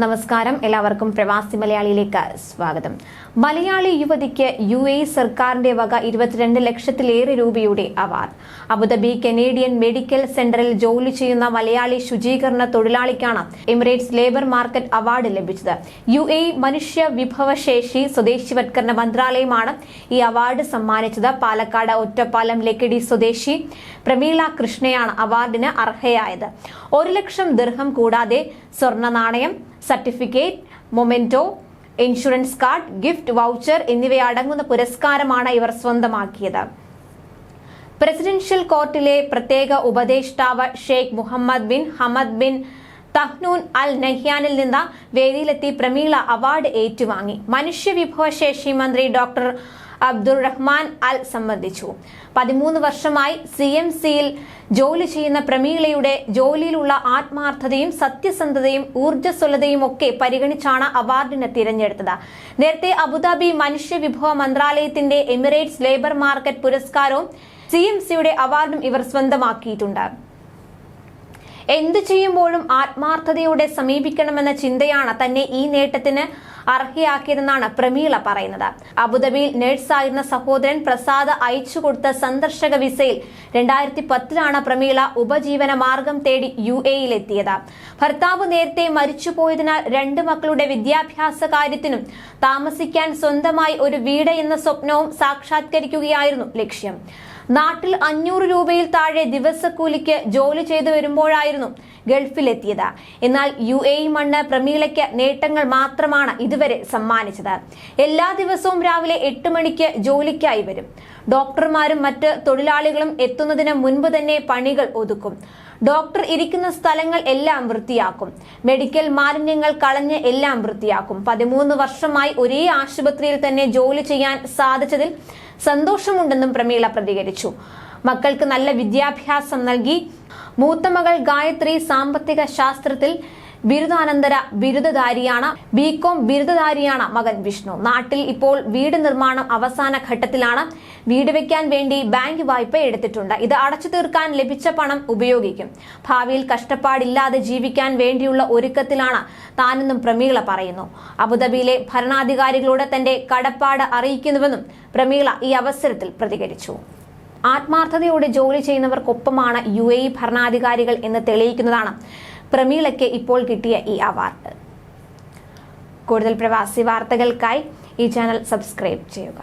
നമസ്കാരം. എല്ലാവർക്കും പ്രവാസി മലയാളിയിലേക്ക് സ്വാഗതം. മലയാളി യുവതിക്ക് യു എ സർക്കാരിന്റെ വക ഇരുപത്തിരണ്ട് ലക്ഷത്തിലേറെ രൂപയുടെ അവാർഡ്. അബുദാബി കനേഡിയൻ മെഡിക്കൽ സെന്ററിൽ ജോലി ചെയ്യുന്ന മലയാളി ശുചീകരണ തൊഴിലാളിക്കാണ് എമിറേറ്റ്സ് ലേബർ മാർക്കറ്റ് അവാർഡ് ലഭിച്ചത്. യു എ മനുഷ്യ വിഭവശേഷി സ്വദേശിവത്കരണ മന്ത്രാലയമാണ് ഈ അവാർഡ് സമ്മാനിച്ചത്. പാലക്കാട് ഒറ്റപ്പാലം ലക്കിടി സ്വദേശി പ്രമീള കൃഷ്ണയാണ് അവാർഡിന് അർഹയായത്. ഒരു ലക്ഷം ദീർഘം കൂടാതെ സ്വർണ നാണയം certificate memento insurance card gift voucher എന്നിവയടങ്ങുന്ന പുരസ്കാരമാണ് ഇവർ സ്വന്തമാക്കിയത്. പ്രസിഡൻഷ്യൽ കോർട്ടിലെ പ്രത്യേക ഉപദേഷ്ടാവ് Sheikh Mohamed bin Hamad bin Tahnoun Al നഹ്യാനിൽ നിന്ന് വേദിയിലെത്തി പ്രമീള അവാർഡ് ഏറ്റുവാങ്ങി. മനുഷ്യവിഭവശേഷി മന്ത്രി ഡോക്ടർ അബ്ദുൾ റഹ്മാൻ അൽ സംബന്ധിച്ചു. പതിമൂന്ന് വർഷമായി സി എം സിയിൽ ജോലി ചെയ്യുന്ന പ്രമീളയുടെ ജോലിയിലുള്ള ആത്മാർത്ഥതയും സത്യസന്ധതയും ഊർജസ്വലതയും ഒക്കെ പരിഗണിച്ചാണ് അവാർഡിനെ തിരഞ്ഞെടുത്തത്. നേരത്തെ അബുദാബി മനുഷ്യവിഭവ മന്ത്രാലയത്തിന്റെ എമിറേറ്റ്സ് ലേബർ മാർക്കറ്റ് പുരസ്കാരവും സി എം സിയുടെ അവാർഡും ഇവർ സ്വന്തമാക്കിയിട്ടുണ്ട്. എന്തു ചെയ്യുമ്പോഴും ആത്മാർത്ഥതയോടെ സമീപിക്കണമെന്ന ചിന്തയാണ് തന്നെ ഈ നേട്ടത്തിന് അർഹയാക്കിയതെന്നാണ് പ്രമീള പറയുന്നത്. അബുദാബിയിൽ നഴ്സായിരുന്ന സഹോദരൻ പ്രസാദ് അയച്ചു കൊടുത്ത സന്ദർശക വിസയിൽ രണ്ടായിരത്തി പത്തിലാണ് പ്രമീള ഉപജീവന മാർഗം തേടി യു എയിലെത്തിയത് ഭർത്താവ് നേരത്തെ മരിച്ചുപോയതിനാൽ രണ്ട് മക്കളുടെ വിദ്യാഭ്യാസ കാര്യത്തിനും താമസിക്കാൻ സ്വന്തമായി ഒരു വീട് എന്ന സ്വപ്നവും സാക്ഷാത്കരിക്കുകയായിരുന്നു ലക്ഷ്യം. നാട്ടിൽ അഞ്ഞൂറ് രൂപയിൽ താഴെ ദിവസക്കൂലിക്ക് ജോലി ചെയ്തു വരുമ്പോഴായിരുന്നു ഗൾഫിലെത്തിയത്. എന്നാൽ യു എ മണ്ണ് പ്രമീളയ്ക്ക് നേട്ടങ്ങൾ മാത്രമാണ് ഇതുവരെ സമ്മാനിച്ചത്. എല്ലാ ദിവസവും രാവിലെ എട്ട് മണിക്ക് ജോലിക്കായി വരും. ഡോക്ടർമാരും മറ്റ് തൊഴിലാളികളും എത്തുന്നതിന് മുൻപ് തന്നെ പണികൾ ഒതുക്കും. ഡോക്ടർ ഇരിക്കുന്ന സ്ഥലങ്ങൾ എല്ലാം വൃത്തിയാക്കും. മെഡിക്കൽ മാലിന്യങ്ങൾ കളഞ്ഞ് എല്ലാം വൃത്തിയാക്കും. പതിമൂന്ന് വർഷമായി ഒരേ ആശുപത്രിയിൽ തന്നെ ജോലി ചെയ്യാൻ സാധിച്ചതിൽ സന്തോഷമുണ്ടെന്നും പ്രമീള പ്രതികരിച്ചു. മക്കൾക്ക് നല്ല വിദ്യാഭ്യാസം നൽകി മൂത്ത മകൾ ഗായത്രി സാമ്പത്തിക ശാസ്ത്രത്തിൽ ബിരുദാനന്തര ബിരുദധാരിയാണ്. ബികോം ബിരുദധാരിയാണ് മകൻ വിഷ്ണു. നാട്ടിൽ ഇപ്പോൾ വീട് നിർമ്മാണം അവസാന ഘട്ടത്തിലാണ്. വീട് വെക്കാൻ വേണ്ടി ബാങ്ക് വായ്പ എടുത്തിട്ടുണ്ട്. ഇത് അടച്ചു തീർക്കാൻ ലഭിച്ച പണം ഉപയോഗിക്കും. ഭാവിയിൽ കഷ്ടപ്പാടില്ലാതെ ജീവിക്കാൻ വേണ്ടിയുള്ള ഒരുക്കത്തിലാണ് താനെന്നും പ്രമീള പറയുന്നു. അബുദാബിയിലെ ഭരണാധികാരികളോട് തന്റെ കടപ്പാട് അറിയിക്കുന്നുവെന്നും പ്രമീള ഈ അവസരത്തിൽ പ്രതികരിച്ചു. ആത്മാർത്ഥതയോടെ ജോലി ചെയ്യുന്നവർക്കൊപ്പമാണ് യു എ ഇ ഭരണാധികാരികൾ എന്ന് തെളിയിക്കുന്നതാണ് പ്രമീളയ്ക്ക് ഇപ്പോൾ കിട്ടിയ ഈ അവാർഡ്. കൂടുതൽ പ്രവാസി വാർത്തകൾക്കായി ഈ ചാനൽ സബ്സ്ക്രൈബ് ചെയ്യുക.